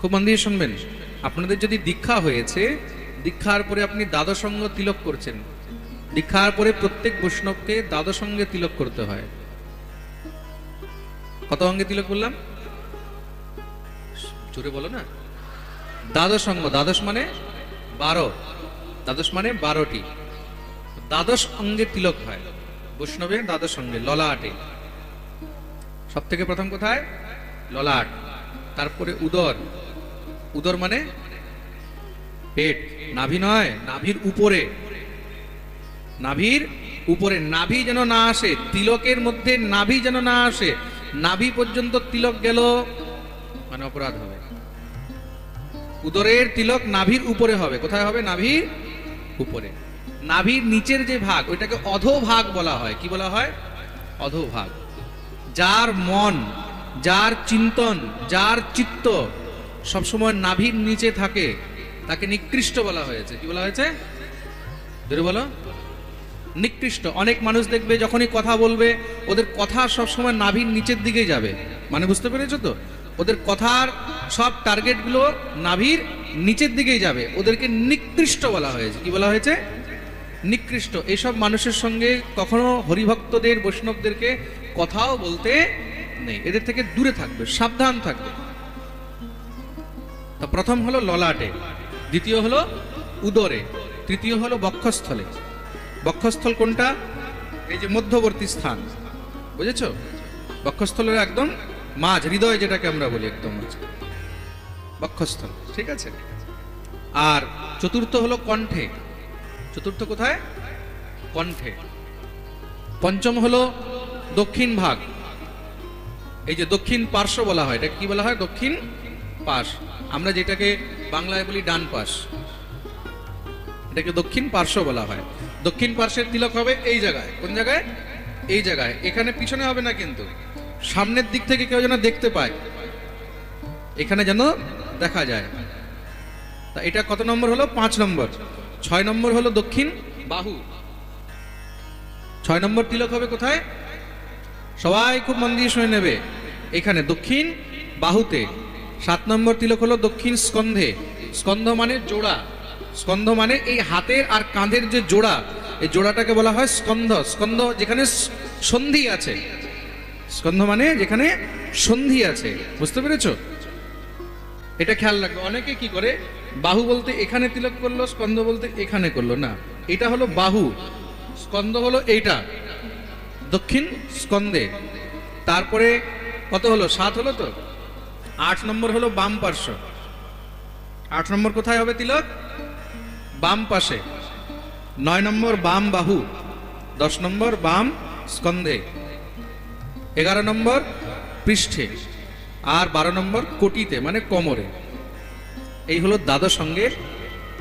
খুব মন দিয়ে শুনবেন। আপনাদের যদি দীক্ষা হয়েছে, দীক্ষার পরে আপনি দ্বাদশঙ্গ তিলক করছেন। দীক্ষার পরে প্রত্যেক বৈষ্ণবকে দ্বাদশঙ্গে তিলক করতে হয়। কত অঙ্গে তিলক করলাম জোরে বলো না। দ্বাদশ অঙ্গ, দ্বাদশ মানে বারো। দ্বাদশ মানে বারোটি। দ্বাদশ অঙ্গে তিলক হয়। বৈষ্ণবে দ্বাদশ অঙ্গে, ললাটে। সব থেকে প্রথম কোথায়? ললাট। তারপরে উদর। উদর মানে পেট, নাভি নয়, নাভির উপরে। নাভির উপরে, নাভি যেন না আসে, তিলকের মধ্যে নাভি যেন না আসে, নাভি পর্যন্ত তিলক গেল মানে অপরাধ হবে। উদরের তিলক নাভির উপরে হবে। কোথায় হবে? নাভির উপরে। নাভির নিচের যে ভাগ, ওইটাকে অধোভাগ বলা হয়। কি বলা হয়? অধোভাগ। যার মন, যার চিন্তন, যার চিত্ত সবসময় নাভির নিচে থাকে, তাকে নিকৃষ্ট বলা হয়েছে। কি বলা হয়েছে? ধরে বলো। নিকৃষ্ট। অনেক মানুষ দেখবে যখনই কথা বলবে, ওদের কথা সবসময় নাভির নিচের দিকেই যাবে। মানে বুঝতে পেরেছ তো? ওদের কথার সব টার্গেটগুলো নাভির নিচের দিকেই যাবে। ওদেরকে নিকৃষ্ট বলা হয়েছে। কি বলা হয়েছে? নিকৃষ্ট। এসব মানুষের সঙ্গে কখনো হরিভক্তদের, বৈষ্ণবদেরকে কথাও বলতে নেই। এদের থেকে দূরে থাকবে, সাবধান থাকবে। প্রথম হলো ললাটে, দ্বিতীয় হলো উদরে, তৃতীয় হলো বক্ষস্থলে। বক্ষস্থল কোনটা? এই যে মধ্যবর্তী স্থান। বুঝেছ? বক্ষস্থলের একদম মাঝ, হৃদয় যেটাকে আমরা বলি একদম বক্ষস্থল, ঠিক আছে? আর চতুর্থ হলো কণ্ঠে। চতুর্থ কোথায়? কণ্ঠে। পঞ্চম হলো দক্ষিণ ভাগ। এই যে দক্ষিণ পার্শ্ব বলা হয়, এটা কি বলা হয়? দক্ষিণ পাশ আমরা যেটাকে বাংলায় বলি ডান পাশ। এটাকে দক্ষিণ পার্শ্ব বলা হয়। দক্ষিণ পার্শ্বের তিলক হবে এই জায়গায়। কোন জায়গায়? এই জায়গায়। এখানে পিছনে হবে না কিন্তু। সামনের দিক থেকে কেউ যেন দেখতে পায়। এখানে যেন দেখা যায়। তা এটা কত নম্বর হলো? পাঁচ নম্বর। ছয় নম্বর হলো দক্ষিণ বাহু। ছয় নম্বর তিলক হবে কোথায়? সবাই খুব মন দিয়ে শুনে নেবে। এখানে দক্ষিণ বাহুতে সাত নম্বর তিলক হলো দক্ষিণ স্কন্ধে। স্কন্ধ মানে জোড়া। স্কন্ধ মানে এই হাতের আর কাঁধের যে জোড়া, এই জোড়াটাকে বলা হয় স্কন্ধ। স্কন্ধ যেখানে সন্ধি আছে। স্কন্ধ মানে যেখানে সন্ধি আছে। বুঝতে পেরেছ? এটা খেয়াল রাখবে। অনেকে কি করে? বাহু বলতে এখানে তিলক করল, স্কন্ধ বলতে এখানে করল। না, এটা হলো বাহু। স্কন্ধ হলো এইটা। দক্ষিণ স্কন্ধে। তারপরে কত হলো? সাত হলো তো? আট নম্বর হলো বাম পার্শ্ব। আট নম্বর কোথায় হবে তিলক? বাম পাশে। নয় নম্বর বাম বাহু, দশ নম্বর বাম স্কন্ধে। এগারো নম্বর পৃষ্ঠে আর বারো নম্বর কোটিতে মানে কোমরে। এই হলো দ্বাদশ সঙ্গের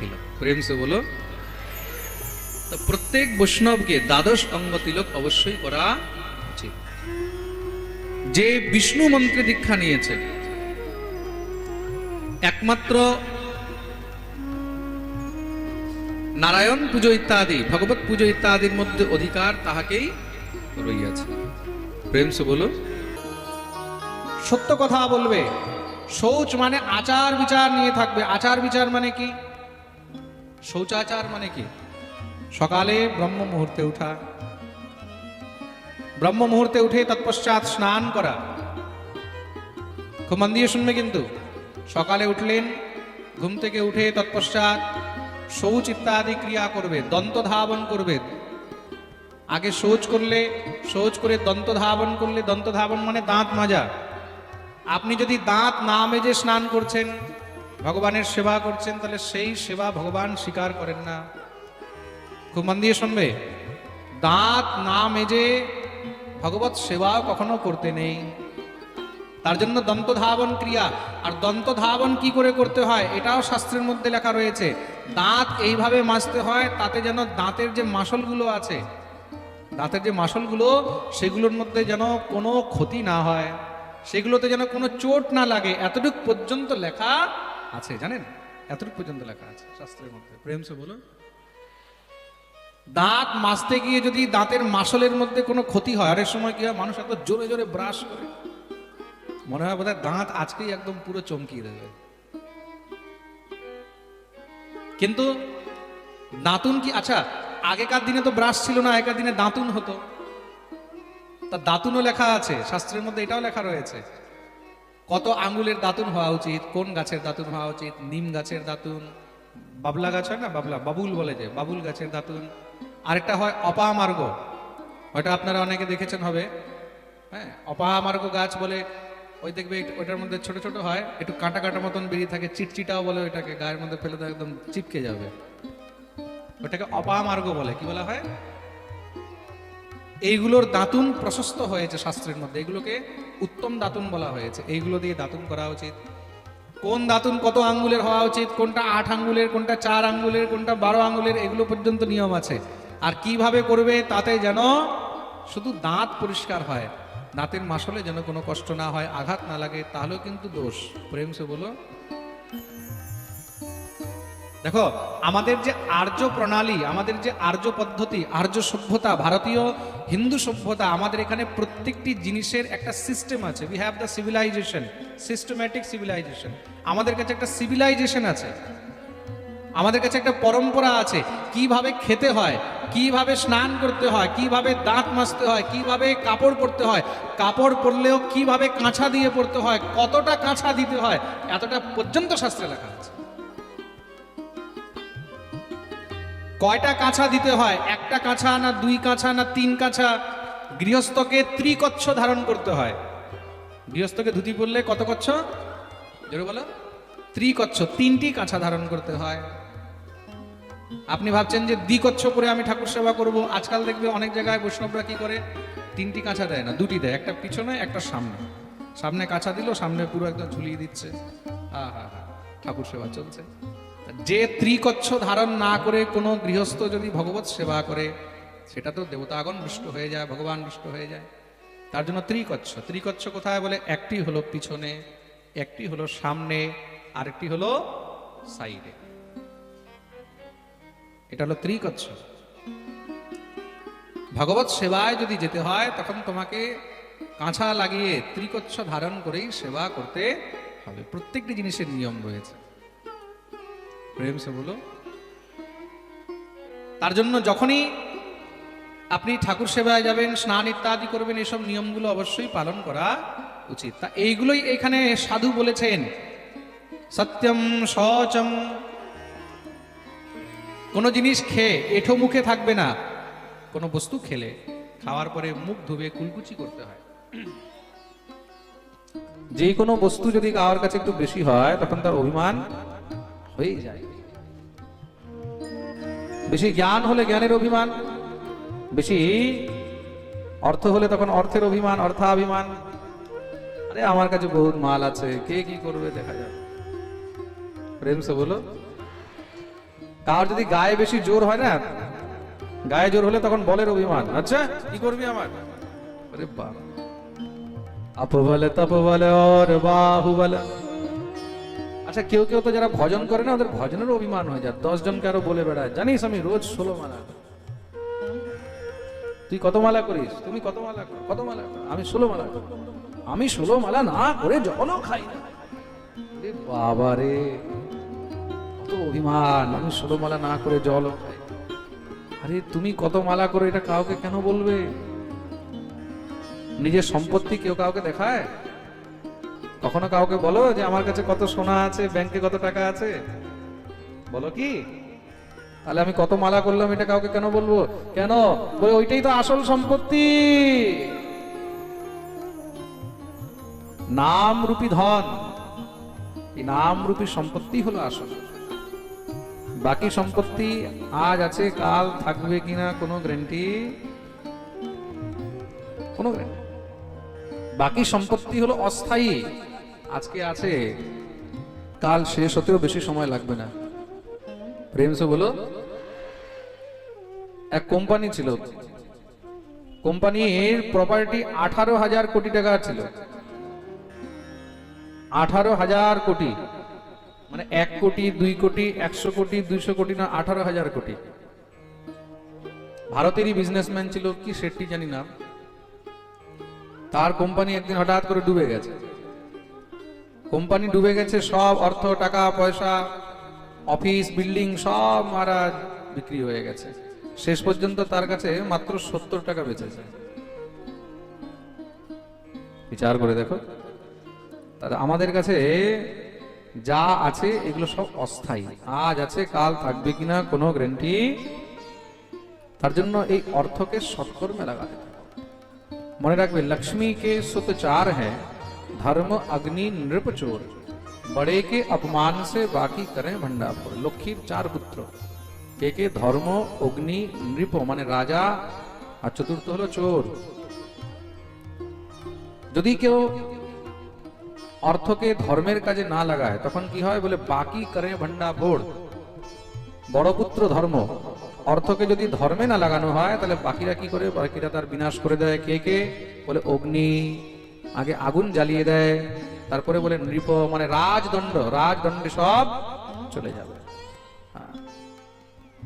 তিলক। প্রেম সে বলো। তো প্রত্যেক বৈষ্ণবকে দ্বাদশ অঙ্গ তিলক অবশ্যই করা উচিত। যে বিষ্ণু মন্ত্রে দীক্ষা নিয়েছে একমাত্র নারায়ণ পুজো ইত্যাদি ভগবত পুজো ইত্যাদির মধ্যে অধিকার তাহাকেই রইয়াছে প্রেম সে বলো। সত্য কথা বলবে। শৌচ মানে আচার বিচার নিয়ে থাকবে। আচার বিচার মানে কি? শৌচাচার মানে কি? সকালে ব্রহ্ম মুহূর্তে উঠা। ব্রহ্ম মুহূর্তে উঠে তৎপশ্চাৎ স্নান করা। খুব মন দিয়ে শুনবে কিন্তু। সকালে উঠলেন, ঘুম থেকে উঠে তৎপশ্চাৎ শৌচ ইত্যাদি ক্রিয়া করবে দন্ত ধাবন করবে আগে শৌচ করলে, শৌচ করে দন্ত ধাবন করলে দন্ত ধাবন মানে দাঁত মাজা। আপনি যদি দাঁত না মেজে স্নান করছেন, ভগবানের সেবা করছেন, তাহলে সেই সেবা ভগবান স্বীকার করেন না। খুব মন দিয়ে শুনবে? দাঁত না মেজে ভগবত সেবাও কখনো করতে নেই। তার জন্য দন্ত ধাবন ক্রিয়া। আর দন্ত ধাবন কি করে করতে হয় এটাও শাস্ত্রের মধ্যে লেখা রয়েছে। দাঁত এইভাবে মাজতে হয় তাতে যেন দাঁতের যে মাসলগুলো আছে দাঁতের যে মাসলগুলো সেগুলোর মধ্যে যেন কোনো ক্ষতি না হয় সেগুলোতে যেন কোনো চোট না লাগে এতটুক পর্যন্ত লেখা আছে জানেন? এতটুক পর্যন্ত লেখা আছে শাস্ত্রের মধ্যে। প্রেম সে বলো দাঁত মাজতে গিয়ে যদি দাঁতের মাসলের মধ্যে কোনো ক্ষতি হয় অনেক সময় কি হয় মানুষ এত জোরে জোরে ব্রাশ করে মনে হয় বোধহয় দাঁত আজকেই একদম পুরো চমকিয়ে দেবে। কিন্তু দাঁতুন কি আচ্ছা আগেকার দিনে তো ব্রাশ ছিল না, আগেকার দিনে দাঁতুন হতো। তা দাঁতুনও লেখা আছে, শাস্ত্রের মধ্যে এটাও লেখা রয়েছে। কত আঙ্গুলের দাঁতুন হওয়া উচিত, কোন গাছের দাঁতুন হওয়া উচিত, নিম গাছের দাঁতুন, বাবলা গাছ হয় না, বাবলা, বাবুল বলে যে, বাবুল গাছের দাঁতুন। আরেকটা হয় অপামার্গ, ওটা আপনারা অনেকে দেখেছেন হবে। হ্যাঁ অপামার্গ গাছ বলে ওই দেখবে ওটার মধ্যে ছোট ছোট হয়, একটু কাঁটা কাঁটা মতন বেরিয়ে থাকে, চিটচিটাও বলে ওইটাকে, গায়ের মধ্যে ফেলে তো একদম চিপকে যাবে। ওটাকে অপামার্গ বলে, কি বলা হয়? এইগুলোর দাঁতুন প্রশস্ত হয়েছে শাস্ত্রের মধ্যে, এগুলোকে উত্তম দাঁতুন বলা হয়েছে, এইগুলো দিয়ে দাঁতুন করা উচিত। কোন দাঁতুন কত আঙ্গুলের হওয়া উচিত, কোনটা আট আঙ্গুলের, কোনটা চার আঙ্গুলের, কোনটা বারো আঙ্গুলের, এগুলো পর্যন্ত নিয়ম আছে। আর কীভাবে করবে তাতে যেন শুধু দাঁত পরিষ্কার হয় দাঁতের মাসলে যেন কোনো কষ্ট না হয়, আঘাত না লাগে, তাহলেও কিন্তু দোষ। প্রেম সে বলো। দেখো, আমাদের যে আর্য প্রণালী, আমাদের যে আর্য পদ্ধতি, আর্য সভ্যতা, ভারতীয় হিন্দু সভ্যতা, আমাদের এখানে প্রত্যেকটি জিনিসের একটা সিস্টেম আছে। We have the civilization systematic civilization আমাদের কাছে একটা সিভিলাইজেশন আছে। আমাদের কাছে একটা পরম্পরা আছে। কীভাবে খেতে হয় কীভাবে স্নান করতে হয়, কীভাবে দাঁত মাজতে হয়, কীভাবে কাপড় পরতে হয়, কাপড় পরলেও কীভাবে কাঁচা দিয়ে পরতে হয়, কতটা কাঁচা দিতে হয়, এতটা পর্যন্ত শাস্ত্রে লেখা আছে। কয়টা কাঁচা দিতে হয়, একটা কাঁচা না দুই কাঁচা না তিন কাঁচা, গৃহস্থকে ত্রিকচ্ছ ধারণ করতে হয়। গৃহস্থকে ধুতি পরলে কত কচ্ছ? জোরে বলো। ত্রিকচ্ছ, তিনটি কাঁচা ধারণ করতে হয়। আপনি ভাবছেন যে দ্বিকচ্ছ করে আমি ঠাকুর সেবা করব? আজকাল দেখবে অনেক জায়গায় বৈষ্ণবরা কি করে? তিনটি কাঁচা দেয় না, দুটি দেয়, একটা পিছনে, একটা সামনে। সামনে কাঁচা দিল, সামনে পুরো একদম ঝুলিয়ে দিচ্ছে। হা হা হা ঠাকুর সেবা চলছে। যে ত্রিকচ্ছ ধারণ না করে কোনো গৃহস্থ যদি ভগবত সেবা করে, সেটা তো দেবতাগণ রুষ্ট হয়ে যায়, ভগবান রুষ্ট হয়ে যায়। তার জন্য ত্রিকচ্ছ। ত্রিকচ্ছ কোথায় বলে? একটি হলো পিছনে, একটি হলো সামনে, আরেকটি হলো সাইডে। এটা হলো ত্রিকচ্ছ ভগবত সেবায় যদি যেতে হয়, তখন তোমাকে কাঁচা লাগিয়ে ত্রিকচ্ছ ধারণ করেই সেবা করতে হবে। প্রত্যেকটি জিনিসের নিয়ম রয়েছে। প্রেম সে বলো। তার জন্য যখনই আপনি ঠাকুর সেবায় যাবেন, স্নান ইত্যাদি করবেন, এসব নিয়মগুলো অবশ্যই পালন করা উচিত। তা এইগুলোই এখানে সাধু বলেছেন। সত্যম শচম কোনো জিনিস খেয়ে এঠো মুখে থাকবে না। কোনো বস্তু খেলে খাওয়ার পরে মুখ ধুবে, কুলকুচি করতে হয়। যে কোনো বস্তু যদি কারোর কাছে একটু বেশি হয়, তখন তার অভিমান হয়েই যায়। বেশি জ্ঞান হলে জ্ঞানের অভিমান, বেশি অর্থ হলে তখন অর্থের অভিমান, অর্থাভিমান। আরে আমার কাছে বহুত মাল আছে, কে কি করবে দেখা যাবে প্রেম সে বলো কার যদি গায়ে বেশি জোর হয় না গায়ে জোর হলে তখন বলের অভিমান। আচ্ছা? কি করবি আমার? আরে বাবা আপ বলে তপ বলে ওর বাহু বলে আচ্ছা কেউ কেউ তো যারা ভজন করে না ওদের ভজনের অভিমান হয়ে যায়। দশ জনকে আরও বলে বেড়ায়। জানিস আমি রোজ ষোলো মালা তুই কত মালা করিস? তুমি কত মালা করো? কত মালা করো? আমি ষোলো মালা করি। আমি ষোলো মালা না করে জলও খাই না। বাবা রে কত অভিমান। আমি ষোলো মালা না করে খাই। আরে, তুমি কত মালা করে এটা কাউকে কেন বলবে? নিজের সম্পত্তি কেউ কাউকে দেখায়? কখনো কাউকে বলো যে আমার কাছে কত সোনা আছে, ব্যাংকে কত টাকা আছে? বলো কি? তাহলে আমি কত মালা করলাম এটা কাউকে কেন বলব? কেন? বলে ওইটাই তো আসল সম্পত্তি। নাম রূপী ধন। এই নাম রূপী সম্পত্তি হলো আসল। বাকি সম্পত্তি আজ আছে, কাল থাকবে কিনা কোনো গ্যারান্টি কোনো বাকি সম্পত্তি হলো অস্থায়ী। আজকে আছে, কাল শেষ হতেও বেশি সময় লাগবে না। প্রেম বলো, এক কোম্পানি ছিল। কোম্পানির প্রপার্টি আঠারো হাজার কোটি টাকা ছিল। আঠারো হাজার কোটি। মানে এক কোটি, দুই কোটি, একশো কোটি, দুইশো কোটি না, আঠারো হাজার কোটি। ভারতেরই বিজনেসম্যান ছিল, কি সেটি জানি না। তার কোম্পানি একদিন হঠাৎ করে ডুবে গেছে। কোম্পানি ডুবে গেছে, সব অর্থ, টাকা, পয়সা, অফিস, বিল্ডিং, সব মারা বিক্রি হয়ে গেছে। শেষ পর্যন্ত তার কাছে মাত্র সত্তর টাকা বেঁচেছে। বিচার করে দেখো। তাহলে আমাদের কাছে যা আছে এগুলো সব অস্থায়ী। আজ আছে, কাল থাকবে কিনা কোনো গ্যারেন্টি তার জন্য এই অর্থকে সৎকর্মে লাগাতে হবে। মনে রাখবে লক্ষ্মী কে সুত চার হ্যাঁ ধর্ম, অগ্নি, নৃপচোর। বড়ে কে অপমান সে বাকি করে ভণ্ডাপুর। লক্ষ্মীর চার পুত্র। কে কে? ধর্ম, অগ্নি, নৃপ মানে রাজা আর চতুর্থ হলো চোর। যদি কেউ অর্থকে ধর্মের কাজে না লাগায়, তখন কি হয়? বলে, বাকি করে ভণ্ডা বোড় বড় পুত্র ধর্ম, অর্থকে যদি ধর্মে না লাগানো হয়, তাহলে বাকিরা কি করে? বাকিরা তার বিনাশ করে দেয়। কে কে? বলে, অগ্নি। আগে আগুন জ্বালিয়ে দেয়। তারপরে বলে, নৃপ মানে রাজদণ্ড, রাজদণ্ডে সব চলে যাবে। হ্যাঁ।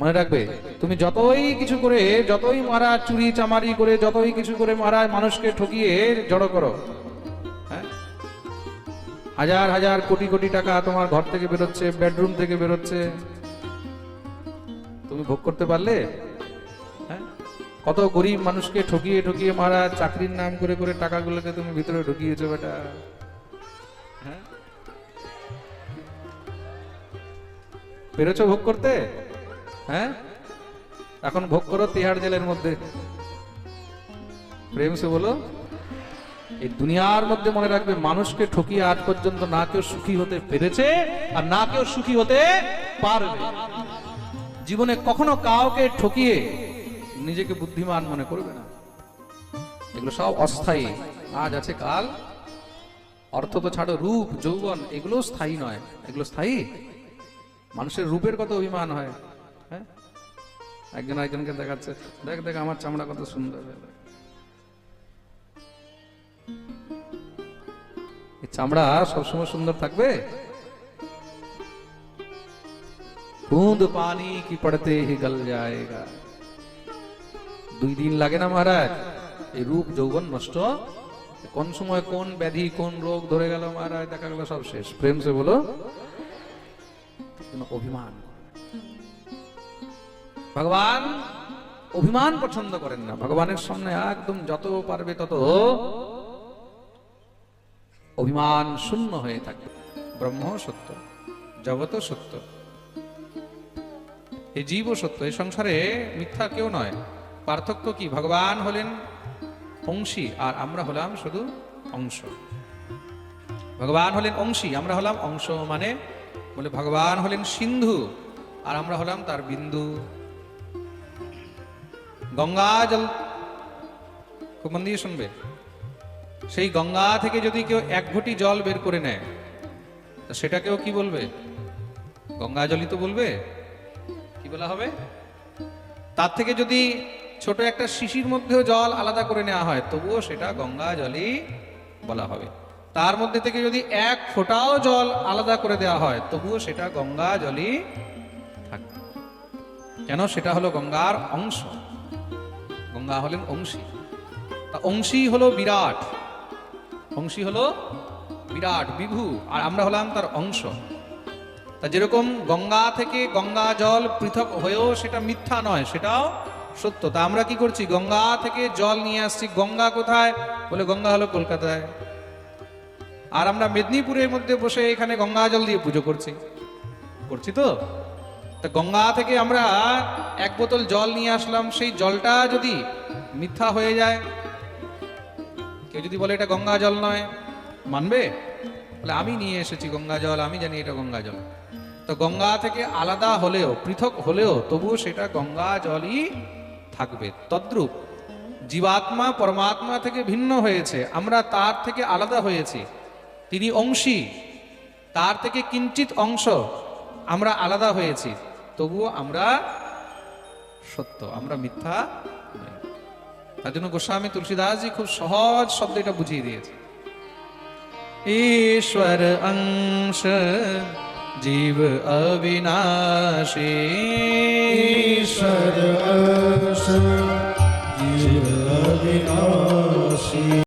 মনে রাখবে, তুমি যতই কিছু করে, যতই মারা চুরি চামারি করে, যতই কিছু করে মারা মানুষকে ঠকিয়ে জড়ো করো হাজার হাজার কোটি কোটি টাকা তোমার ঘর থেকে বেরোচ্ছে বেডরুম থেকে বেরোচ্ছে। তুমি ভোগ করতে পারলে? হ্যাঁ? কত গরিব মানুষকে ঠকিয়ে ঠকিয়ে মারা, চাকরির নাম করে করে টাকাগুলোকে তুমি ভিতরে ঢুকিয়েছো বেটা। হ্যাঁ? পেরেছ ভোগ করতে? হ্যাঁ? এখন ভোগ করো তিহাড় জেলের মধ্যে। প্রেম সে বলো। এই দুনিয়ার মধ্যে মনে রাখবে মানুষকে ঠকিয়ে আজ পর্যন্ত না কেউ সুখী হতে পেরেছে আর না কেউ সুখী হতে পারবে। জীবনে কখনো কাউকে ঠকিয়ে নিজেকে বুদ্ধিমান মনে করবে না। এগুলো সব অস্থায়ী। আজ আছে কাল। অর্থ তো ছাড়ো, রূপ, যৌবন, এগুলো স্থায়ী নয়। এগুলো স্থায়ী? মানুষের রূপের কত অভিমান হয় হ্যাঁ? একজন একজনকে দেখাচ্ছে, দেখ দেখ, আমার চামড়া কত সুন্দর। চামড়া সবসময় সুন্দর থাকবে? বুঁদ পানি কি পড়তে গল যায়গা। দুই দিন লাগে না মহারাজ, এই রূপ যৌবন নষ্ট। কোন সময় কোন ব্যাধি, কোন রোগ ধরে গেল মহারাজ, দেখা গেল সব শেষ। প্রেম সে বলো অভিমান ভগবান অভিমান পছন্দ করেন না। ভগবানের সামনে একদম যত পারবে তত অভিমান শূন্য হয়ে থাকে। ব্রহ্ম সত্য জগৎ সত্য। এই জীব সত্য এই সংসারে মিথ্যা কেউ নয়। পার্থক্য কি? ভগবান হলেন অংশী, আর আমরা হলাম শুধু অংশ। ভগবান হলেন অংশী, আমরা হলাম অংশ মানে বলে ভগবান হলেন সিন্ধু, আর আমরা হলাম তার বিন্দু। গঙ্গা জল, খুব মন দিয়ে শুনবে। সেই গঙ্গা থেকে যদি কেউ এক ঘটি জল বের করে নেয়, তা সেটাকেও কি বলবে? গঙ্গা জলই তো বলবে। কি বলা হবে? তার থেকে যদি ছোট একটা শিশির মধ্যেও জল আলাদা করে নেওয়া হয়, তবুও সেটা গঙ্গা জলই বলা হবে। তার মধ্যে থেকে যদি এক ফোঁটাও জল আলাদা করে দেওয়া হয়, তবুও সেটা গঙ্গা জলই থাকবে কেন? সেটা হলো গঙ্গার অংশ। গঙ্গা হলেন অংশী। তা অংশী হলো বিরাট। অংশী হলো বিরাট, বিভু, আর আমরা হলাম তার অংশ। তা যেরকম গঙ্গা থেকে গঙ্গা জল পৃথক হয়েও সেটা মিথ্যা নয়, সেটাও সত্য। তা আমরা কি করছি? গঙ্গা থেকে জল নিয়ে আসছি। গঙ্গা কোথায়? বলে গঙ্গা হলো কলকাতায়। আর আমরা মেদিনীপুরের মধ্যে বসে এখানে গঙ্গা জল দিয়ে পুজো করছি। করছি তো? তা গঙ্গা থেকে আমরা এক বোতল জল নিয়ে আসলাম। সেই জলটা যদি মিথ্যা হয়ে যায় কেউ যদি বলে এটা গঙ্গা জল নয়, মানবে? বলে, আমি নিয়ে এসেছি গঙ্গা জল, আমি জানি এটা গঙ্গা জল। তো গঙ্গা থেকে আলাদা হলেও, পৃথক হলেও, তবুও সেটা গঙ্গা জলই থাকবে। তদ্রূপ, জীবাত্মা পরমাত্মা থেকে ভিন্ন হয়েছে, আমরা তার থেকে আলাদা হয়েছি। তিনি অংশী, তার থেকে কিঞ্চিত অংশ, আমরা আলাদা হয়েছি। তবুও আমরা সত্য, আমরা মিথ্যা। তার জন্য গোস্বামী তুলসীদাসজি খুব সহজ শব্দ এটা বুঝিয়ে দিয়েছে ईश्वर अंश जीव अविनाशी ईश्वर अंश जीव अविनाशी